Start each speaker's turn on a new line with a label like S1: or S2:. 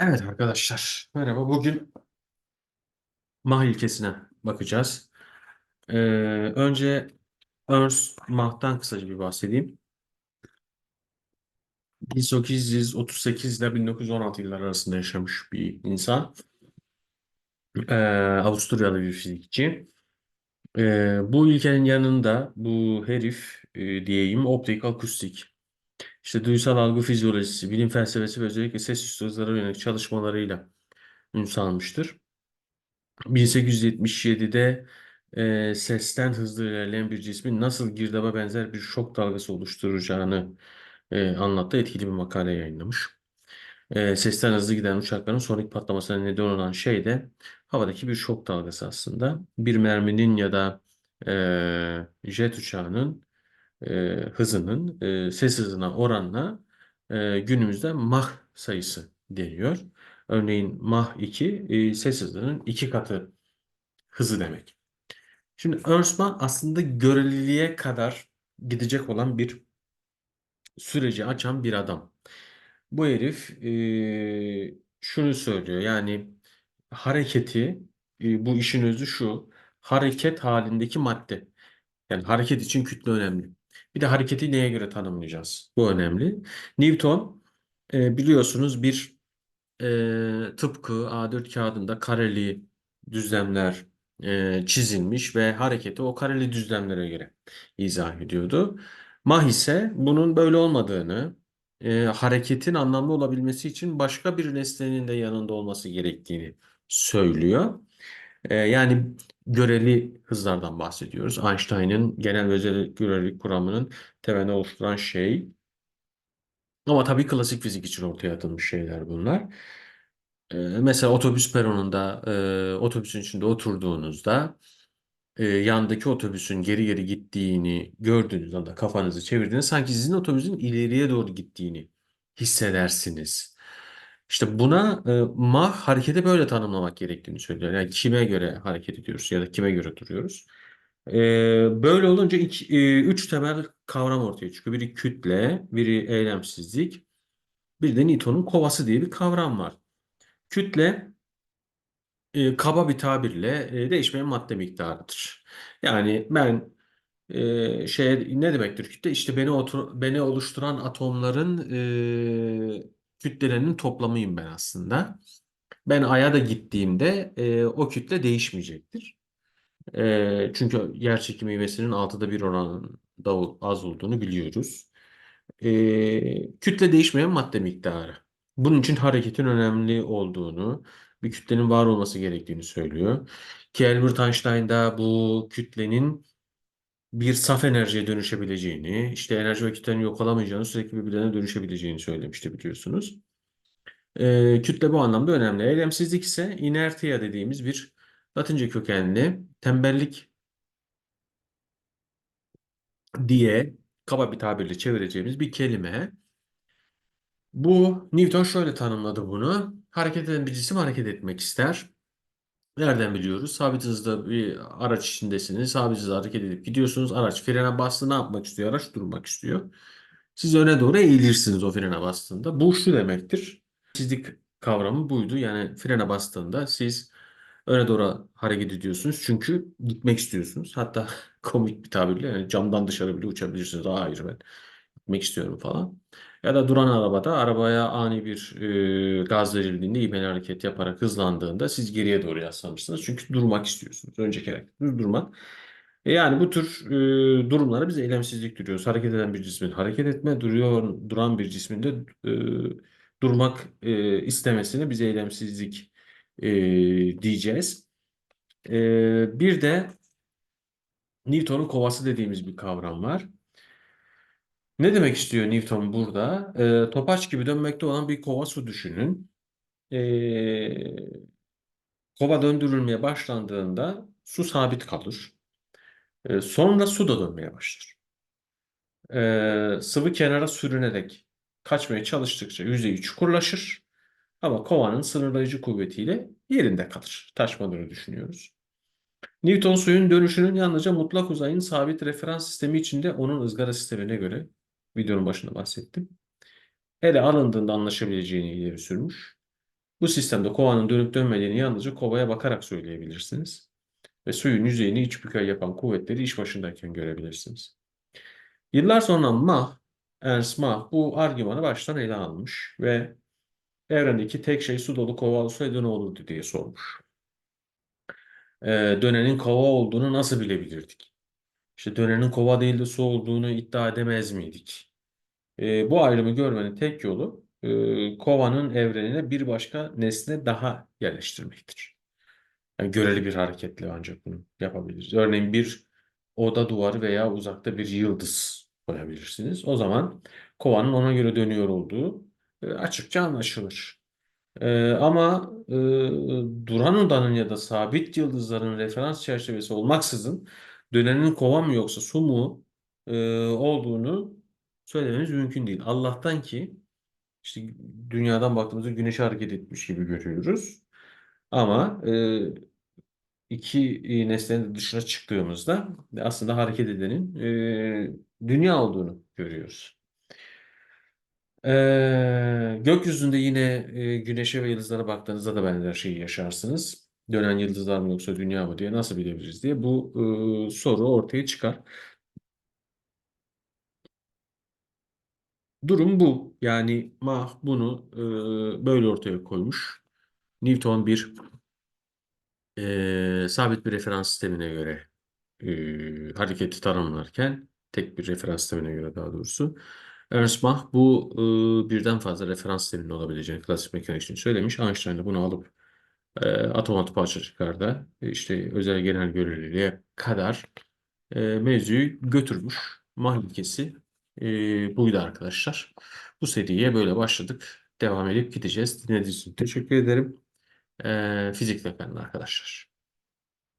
S1: Evet arkadaşlar, merhaba. Bugün Mach ilkesine bakacağız. Ee, önce Ernst Mach'tan kısaca bir bahsedeyim. 1838 ile 1916 yıllar arasında yaşamış bir insan. Ee, Avusturyalı bir fizikçi. Ee, bu ilkenin yanında bu herif e, diyeyim optik, akustik, işte duysal algı fizyolojisi, bilim felsefesi ve özellikle ses üstü hızlara yönelik çalışmalarıyla ün salmıştır. 1877'de e, sesten hızlı ilerleyen bir cismin nasıl girdaba benzer bir şok dalgası oluşturacağını e, anlattı. Etkili bir makale yayınlamış. E, sesten hızlı giden uçakların sonik patlamasına neden olan şey de havadaki bir şok dalgası aslında. Bir merminin ya da e, jet uçağının e, hızının e, ses hızına oranla e, günümüzde Mach sayısı deniyor. Örneğin Mach 2 e, ses hızının iki katı hızı demek. Şimdi Ernst aslında göreliliğe kadar gidecek olan bir süreci açan bir adam. Bu herif e, şunu söylüyor yani hareketi e, bu işin özü şu hareket halindeki madde. Yani hareket için kütle önemli. Bir de hareketi neye göre tanımlayacağız? Bu önemli. Newton e, biliyorsunuz bir e, tıpkı A4 kağıdında kareli düzlemler e, çizilmiş ve hareketi o kareli düzlemlere göre izah ediyordu. Mach ise bunun böyle olmadığını, e, hareketin anlamlı olabilmesi için başka bir nesnenin de yanında olması gerektiğini söylüyor. E, yani göreli hızlardan bahsediyoruz. Einstein'ın genel ve özel görelilik kuramının temelini oluşturan şey. Ama tabii klasik fizik için ortaya atılmış şeyler bunlar. Ee, mesela otobüs peronunda e, otobüsün içinde oturduğunuzda e, yandaki otobüsün geri geri gittiğini gördüğünüz anda kafanızı çevirdiğinizde sanki sizin otobüsün ileriye doğru gittiğini hissedersiniz. İşte buna e, mah hareketi böyle tanımlamak gerektiğini söylüyor. Yani kime göre hareket ediyoruz ya da kime göre duruyoruz. E, böyle olunca iki, e, üç temel kavram ortaya çıkıyor. Biri kütle, biri eylemsizlik, bir de Newton'un kovası diye bir kavram var. Kütle e, kaba bir tabirle e, değişmeyen madde miktarıdır. Yani ben e, şey ne demektir kütle? İşte beni otur, beni oluşturan atomların e, kütlelerinin toplamıyım ben aslında. Ben Ay'a da gittiğimde e, o kütle değişmeyecektir. E, çünkü yer çekimi ivmesinin altıda bir oranında az olduğunu biliyoruz. E, kütle değişmeyen madde miktarı. Bunun için hareketin önemli olduğunu, bir kütlenin var olması gerektiğini söylüyor. Ki Albert Einstein da bu kütlenin bir saf enerjiye dönüşebileceğini, işte enerji ve yok olamayacağını, sürekli birbirlerine dönüşebileceğini söylemişti biliyorsunuz. E, kütle bu anlamda önemli. Eylemsizlik ise inertia dediğimiz bir Latince kökenli tembellik diye kaba bir tabirle çevireceğimiz bir kelime. Bu Newton şöyle tanımladı bunu. Hareket eden bir cisim hareket etmek ister. Nereden biliyoruz? Sabit hızda bir araç içindesiniz. Sabit hızda hareket edip gidiyorsunuz. Araç frene bastı ne yapmak istiyor? Araç durmak istiyor. Siz öne doğru eğilirsiniz o frene bastığında. Bu şu demektir. Sizlik kavramı buydu. Yani frene bastığında siz öne doğru hareket ediyorsunuz. Çünkü gitmek istiyorsunuz. Hatta komik bir tabirle yani camdan dışarı bile uçabilirsiniz. Hayır ben gitmek istiyorum falan. Ya da duran arabada arabaya ani bir e, gaz verildiğinde ivmeli hareket yaparak hızlandığında siz geriye doğru yaslanırsınız. Çünkü durmak istiyorsunuz. Önceki hareketiniz durmak. E yani bu tür e, durumlara biz eylemsizlik diyoruz. Hareket eden bir cismin hareket etme, duruyor duran bir cismin de e, durmak e, istemesine biz eylemsizlik e, diyeceğiz. E, bir de Newton'un kovası dediğimiz bir kavram var. Ne demek istiyor Newton burada? E, topaç gibi dönmekte olan bir kova su düşünün. E, kova döndürülmeye başlandığında su sabit kalır. E, sonra su da dönmeye başlar. E, sıvı kenara sürünerek kaçmaya çalıştıkça yüzeyi çukurlaşır. Ama kovanın sınırlayıcı kuvvetiyle yerinde kalır. Taşmadığını düşünüyoruz. Newton suyun dönüşünün yalnızca mutlak uzayın sabit referans sistemi içinde onun ızgara sistemine göre videonun başında bahsettim. Ele alındığında anlaşabileceğini ileri sürmüş. Bu sistemde kovanın dönüp dönmediğini yalnızca kovaya bakarak söyleyebilirsiniz. Ve suyun yüzeyini iç bükey yapan kuvvetleri iş başındayken görebilirsiniz. Yıllar sonra Mach, Ernst Mach bu argümanı baştan ele almış ve evrendeki tek şey su dolu kova olsaydı ne olurdu diye sormuş. Ee, dönenin kova olduğunu nasıl bilebilirdik? İşte dönenin kova değil de su olduğunu iddia edemez miydik? Ee, bu ayrımı görmenin tek yolu e, kovanın evrenine bir başka nesne daha yerleştirmektir. Yani göreli bir hareketle ancak bunu yapabiliriz. Örneğin bir oda duvarı veya uzakta bir yıldız koyabilirsiniz. O zaman kovanın ona göre dönüyor olduğu e, açıkça anlaşılır. E, ama e, duran odanın ya da sabit yıldızların referans çerçevesi olmaksızın dönenin kova mı yoksa su mu e, olduğunu söylememiz mümkün değil. Allah'tan ki işte dünyadan baktığımızda güneş hareket etmiş gibi görüyoruz. Ama e, iki nesnenin dışına çıktığımızda aslında hareket edenin e, dünya olduğunu görüyoruz. E, gökyüzünde yine e, güneşe ve yıldızlara baktığınızda da benzer şeyi yaşarsınız. Dönen yıldızlar mı yoksa dünya mı diye nasıl bilebiliriz diye bu e, soru ortaya çıkar. Durum bu. Yani Mach bunu e, böyle ortaya koymuş. Newton bir e, sabit bir referans sistemine göre e, hareketi tanımlarken tek bir referans sistemine göre daha doğrusu Ernst Mach bu e, birden fazla referans sisteminin olabileceğini klasik mekanik için söylemiş. Einstein de bunu alıp e, atom altı parçacıklarda işte özel genel göreliliğe kadar e, mevzuyu götürmüş. Mach ilkesi e, buydu arkadaşlar. Bu seriye böyle başladık. Devam edip gideceğiz. Dinlediğiniz için teşekkür ederim. E, fizikle kalın arkadaşlar.